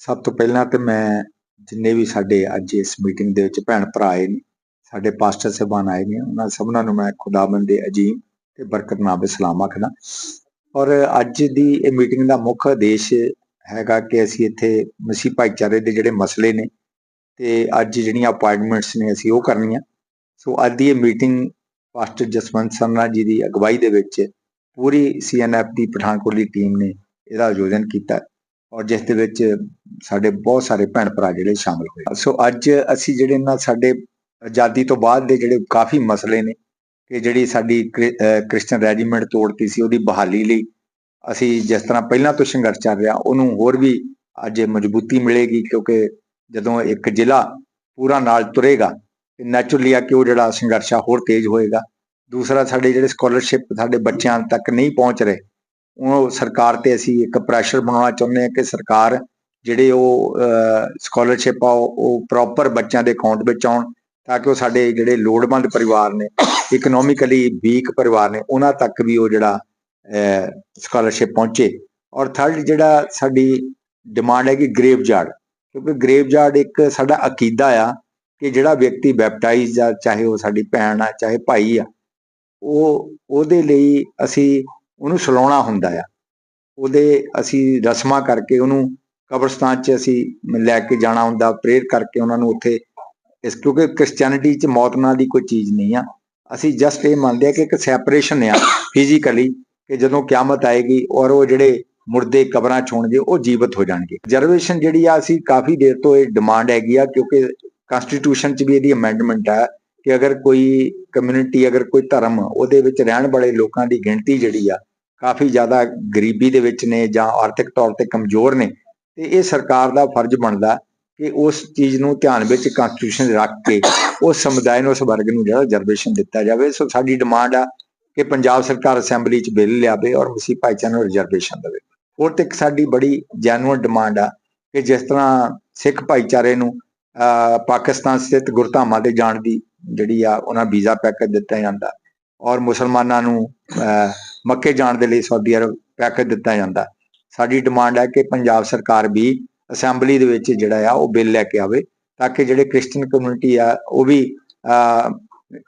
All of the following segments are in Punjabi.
ਸਭ ਤੋਂ ਪਹਿਲਾਂ ਤੇ ਮੈਂ ਜਿੰਨੇ ਵੀ ਸਾਡੇ ਅੱਜ ਇਸ ਮੀਟਿੰਗ ਦੇ ਵਿੱਚ ਭੈਣ ਭਰਾ ਆਏ ਨੇ, ਸਾਡੇ ਪਾਸਟਰ ਸਾਹਿਬਾਨ ਆਏ ਨੇ, ਉਹਨਾਂ ਸਭਨਾਂ ਨੂੰ ਮੈਂ ਖੁਦਾਵੰਦ ਦੇ ਅਜੀਮ ਤੇ ਬਰਕਤਨਾਮ ਸਲਾਮ ਆਖਦਾ। ਔਰ ਅੱਜ ਦੀ ਇਹ ਮੀਟਿੰਗ ਦਾ ਮੁੱਖ ਉਦੇਸ਼ ਹੈਗਾ ਕਿ ਅਸੀਂ ਇੱਥੇ ਮਸੀਹ ਭਾਈਚਾਰੇ ਦੇ ਜਿਹੜੇ ਮਸਲੇ ਨੇ ਤੇ ਅੱਜ ਜਿਹੜੀਆਂ ਅਪਾਇੰਟਮੈਂਟਸ ਨੇ ਅਸੀਂ ਉਹ ਕਰਨੀਆਂ। ਸੋ ਅੱਜ ਦੀ ਇਹ ਮੀਟਿੰਗ ਪਾਸਟਰ ਜਸਵੰਤ ਸਰਨਾ ਜੀ ਦੀ ਅਗਵਾਈ ਦੇ ਵਿੱਚ ਪੂਰੀ ਸੀਐਨਐਫ ਦੀ ਪਠਾਨਕੋਟ ਦੀ ਟੀਮ ਨੇ ਇਹਦਾ ਆਯੋਜਨ ਕੀਤਾ। ਔਰ ਜਿਸ ਦੇ ਵਿੱਚ ਸਾਡੇ ਬਹੁਤ ਸਾਰੇ ਭੈਣ ਭਰਾ ਜਿਹੜੇ ਸ਼ਾਮਲ ਹੋਏ। ਸੋ ਅੱਜ ਅਸੀਂ ਜਿਹੜੇ ਨਾਲ ਸਾਡੇ ਆਜ਼ਾਦੀ ਤੋਂ ਬਾਅਦ ਦੇ ਜਿਹੜੇ ਕਾਫੀ ਮਸਲੇ ਨੇ ਕਿ ਜਿਹੜੀ ਸਾਡੀ ਕ੍ਰਿ- ਕ੍ਰਿਸਚਨ ਰੈਜੀਮੈਂਟ ਤੋੜਤੀ ਸੀ, ਉਹਦੀ ਬਹਾਲੀ ਲਈ ਅਸੀਂ ਜਿਸ ਤਰ੍ਹਾਂ ਪਹਿਲਾਂ ਤੋਂ ਸੰਘਰਸ਼ ਚੱਲ ਰਿਹਾ, ਉਹਨੂੰ ਹੋਰ ਵੀ ਅੱਜ ਮਜ਼ਬੂਤੀ ਮਿਲੇਗੀ ਕਿਉਂਕਿ ਜਦੋਂ ਇੱਕ ਜ਼ਿਲ੍ਹਾ ਪੂਰਾ ਨਾਲ ਤੁਰੇਗਾ, ਤੇ ਨੈਚੁਰਲੀ ਆ ਕਿ ਉਹ ਜਿਹੜਾ ਸੰਘਰਸ਼ ਆ ਹੋਰ ਤੇਜ਼ ਹੋਏਗਾ। ਦੂਸਰਾ, ਸਾਡੇ ਜਿਹੜੇ ਸਕਾਲਰਸ਼ਿਪ ਸਾਡੇ ਬੱਚਿਆਂ ਤੱਕ ਨਹੀਂ ਪਹੁੰਚ ਰਹੇ ਉਹ ਸਰਕਾਰ ਤੇ ਅਸੀਂ ਇੱਕ ਪ੍ਰੈਸ਼ਰ ਬਣਾਉਣਾ ਚਾਹੁੰਦੇ ਹਾਂ ਕਿ ਸਰਕਾਰ ਜਿਹੜੇ ਉਹ ਸਕਾਲਰਸ਼ਿਪ ਆ, ਉਹ- ਪ੍ਰੋਪਰ ਬੱਚਿਆਂ ਦੇ ਅਕਾਊਂਟ ਵਿੱਚ ਆਉਣ ਤਾਂ ਕਿ ਉਹ ਸਾਡੇ ਜਿਹੜੇ ਲੋੜਵੰਦ ਪਰਿਵਾਰ ਨੇ ਇਕਨੋਮਿਕਲੀ ਵੀਕ ਪਰਿਵਾਰ ਨੇ, ਉਹਨਾਂ ਤੱਕ ਵੀ ਉਹ ਜਿਹੜਾ ਸਕਾਲਰਸ਼ਿਪ ਪਹੁੰਚੇ। ਔਰ ਥਰਡ ਜਿਹੜਾ ਸਾਡੀ ਡਿਮਾਂਡ ਹੈ ਕਿ ਗ੍ਰੇਵ ਯਾਰਡ ਕਿਉਂਕਿ ਗ੍ਰੇਵ ਯਾਰਡ ਇੱਕ ਸਾਡਾ ਅਕੀਦਾ ਆ ਕਿ ਜਿਹੜਾ ਵਿਅਕਤੀ ਬੈਪਟਾਈਜ਼ ਆ, ਚਾਹੇ ਉਹ ਸਾਡੀ ਭੈਣ ਆ, ਚਾਹੇ ਭਾਈ ਆ, ਉਹ, ਉਹਦੇ ਲਈ ਅਸੀਂ ਉਹਨੂੰ ਸਲਾਉਣਾ ਹੁੰਦਾ ਆ। ਉਹਦੇ ਅਸੀਂ ਰਸਮਾਂ ਕਰਕੇ ਉਹਨੂੰ ਕਬਰਸਤਾਨ 'ਚ ਅਸੀਂ ਲੈ ਕੇ ਜਾਣਾ ਹੁੰਦਾ, ਪ੍ਰੇਅਰ ਕਰਕੇ ਉਹਨਾਂ ਨੂੰ ਉੱਥੇ ਇਸ ਕਿਉਂਕਿ ਕ੍ਰਿਸਚੀਅਨਿਟੀ 'ਚ ਮੌਤ ਨਾਂ ਦੀ ਕੋਈ ਚੀਜ਼ ਨਹੀਂ ਆ। ਅਸੀਂ ਜਸਟ ਇਹ ਮੰਨਦੇ ਆ ਕਿ ਇੱਕ ਸੈਪਰੇਸ਼ਨ ਆ ਫਿਜ਼ੀਕਲੀ ਕਿ ਜਦੋਂ ਕਿਆਮਤ ਆਏਗੀ ਔਰ ਉਹ ਜਿਹੜੇ ਮੁਰਦੇ ਕਬਰਾਂ 'ਚ ਹੋਣਗੇ, ਉਹ ਜੀਵਤ ਹੋ ਜਾਣਗੇ। ਰਿਜ਼ਰਵੇਸ਼ਨ ਜਿਹੜੀ ਆ ਅਸੀਂ ਕਾਫੀ ਦੇਰ ਤੋਂ ਇਹ ਡਿਮਾਂਡ ਹੈਗੀ ਆ ਕਿਉਂਕਿ ਕਨਸਟੀਟਿਊਸ਼ਨ 'ਚ ਵੀ ਇਹਦੀ ਅਮੈਂਡਮੈਂਟ ਆ ਕਿ ਅਗਰ ਕੋਈ ਕਮਿਊਨਿਟੀ ਅਗਰ ਕੋਈ ਧਰਮ ਉਹਦੇ ਵਿੱਚ ਰਹਿਣ ਵਾਲੇ ਲੋਕਾਂ ਦੀ ਗਿਣਤੀ ਜਿਹੜੀ ਆ ਕਾਫੀ ਜ਼ਿਆਦਾ ਗਰੀਬੀ ਦੇ ਵਿੱਚ ਨੇ ਜਾਂ ਆਰਥਿਕ ਤੌਰ ਤੇ ਕਮਜ਼ੋਰ ਨੇ ਤੇ ਇਹ ਸਰਕਾਰ ਦਾ ਫਰਜ਼ ਬਣਦਾ ਕਿ ਉਸ ਚੀਜ਼ ਨੂੰ ਧਿਆਨ ਵਿੱਚ ਕਨਸਟੀਟਿਊਸ਼ਨ ਰੱਖ ਕੇ ਉਸ ਸਮੁਦਾਇ ਨੂੰ, ਉਸ ਵਰਗ ਨੂੰ ਜਿਹੜਾ ਰਿਜ਼ਰਵੇਸ਼ਨ ਦਿੱਤਾ ਜਾਵੇ। ਸੋ ਸਾਡੀ ਡਿਮਾਂਡ ਆ ਕਿ ਪੰਜਾਬ ਸਰਕਾਰ ਅਸੈਂਬਲੀ 'ਚ ਬਿੱਲ ਲਿਆਵੇ ਔਰ ਮਸੀਹ ਭਾਈਚਾਰੇ ਨੂੰ ਰਿਜ਼ਰਵੇਸ਼ਨ ਦੇਵੇ। ਹੋਰ ਤੇ ਇੱਕ ਸਾਡੀ ਬੜੀ ਜੈਨੂਅਨ ਡਿਮਾਂਡ ਆ ਕਿ ਜਿਸ ਤਰ੍ਹਾਂ ਸਿੱਖ ਭਾਈਚਾਰੇ ਨੂੰ, ਅਹ, ਪਾਕਿਸਤਾਨ ਸਥਿਤ ਗੁਰਧਾਮਾਂ ਤੇ ਜਾਣ ਦੀ ਜਿਹੜੀ ਆ ਉਹਨਾਂ ਵੀਜ਼ਾ ਪੈਕੇਜ ਦਿੱਤਾ ਜਾਂਦਾ ਔਰ ਮੁਸਲਮਾਨਾਂ ਨੂੰ, ਅਹ ਮੱਕੇ ਜਾਣ ਦੇ ਲਈ ਸਾਊਦੀ ਅਰਬ ਪੈਕੇਜ ਦਿੱਤਾ ਜਾਂਦਾ ਸਾਡੀ ਡਿਮਾਂਡ ਹੈ ਕਿ ਪੰਜਾਬ ਸਰਕਾਰ ਵੀ ਅਸੈਂਬਲੀ ਦੇ ਵਿੱਚ ਜਿਹੜਾ ਆ ਉਹ ਬਿੱਲ ਲੈ ਕੇ ਆਵੇ ਤਾਂ ਕਿ ਜਿਹੜੇ ਕ੍ਰਿਸਚੀਅਨ ਕਮਿਊਨਿਟੀ ਆ ਉਹ ਵੀ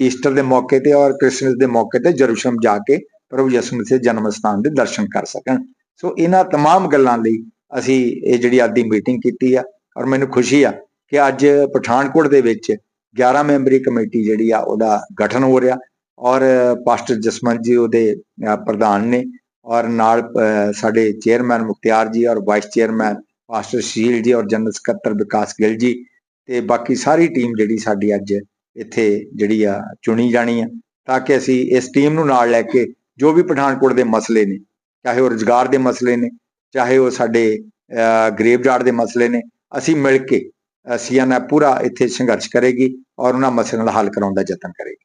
ਈਸਟਰ ਦੇ ਮੌਕੇ ਤੇ ਔਰ ਕ੍ਰਿਸਮਸ ਦੇ ਮੌਕੇ ਤੇ ਜਰੂਸ਼ਲਮ ਜਾ ਕੇ ਪ੍ਰਭੂ ਯਿਸੂ ਮਸੀਹ ਦੇ ਜਨਮ ਸਥਾਨ ਦੇ ਦਰਸ਼ਨ ਕਰ ਸਕਣ ਸੋ ਇਹਨਾਂ तमाम ਗੱਲਾਂ ਲਈ ਅਸੀਂ ਇਹ ਜਿਹੜੀ ਅੱਜ ਦੀ ਮੀਟਿੰਗ ਕੀਤੀ ਆ ਔਰ ਮੈਨੂੰ ਖੁਸ਼ੀ ਆ ਕਿ ਅੱਜ ਪਠਾਨਕੋਟ ਦੇ ਵਿੱਚ 11 ਮੈਂਬਰੀ ਕਮੇਟੀ ਜਿਹੜੀ ਆ ਉਹਦਾ ਗਠਨ ਹੋ ਰਿਹਾ ਔਰ ਪਾਸਟਰ ਜਸਮਨ ਜੀ ਉਹਦੇ ਪ੍ਰਧਾਨ ਨੇ ਔਰ ਨਾਲ ਸਾਡੇ ਚੇਅਰਮੈਨ ਮੁਖਤਿਆਰ ਜੀ ਔਰ ਵਾਈਸ ਚੇਅਰਮੈਨ ਪਾਸਟਰ ਸ਼ੀਲ ਜੀ ਔਰ ਜਨਰਲ ਸਕੱਤਰ ਵਿਕਾਸ ਗਿੱਲ ਜੀ ਤੇ ਬਾਕੀ ਸਾਰੀ ਟੀਮ ਜਿਹੜੀ ਸਾਡੀ ਅੱਜ ਇੱਥੇ ਜਿਹੜੀ ਆ ਚੁਣੀ ਜਾਣੀ ਆ ਤਾਂ ਕਿ ਅਸੀਂ ਇਸ ਟੀਮ ਨੂੰ ਨਾਲ ਲੈ ਕੇ ਜੋ ਵੀ ਪਠਾਨਕੋਟ ਦੇ ਮਸਲੇ ਨੇ, ਚਾਹੇ ਉਹ ਰੁਜ਼ਗਾਰ ਦੇ ਮਸਲੇ ਨੇ, ਚਾਹੇ ਉਹ ਸਾਡੇ ਗਰੀਬ ਜਾੜ ਦੇ ਮਸਲੇ ਨੇ, ਅਸੀਂ ਮਿਲ ਕੇ ਸੀਐਨਐ ਪੂਰਾ ਇੱਥੇ ਸੰਘਰਸ਼ ਕਰੇਗੀ ਔਰ ਉਹਨਾਂ ਮਸਲਿਆਂ ਦਾ ਹੱਲ ਕਰਾਉਣ ਦਾ ਯਤਨ ਕਰੇਗੀ।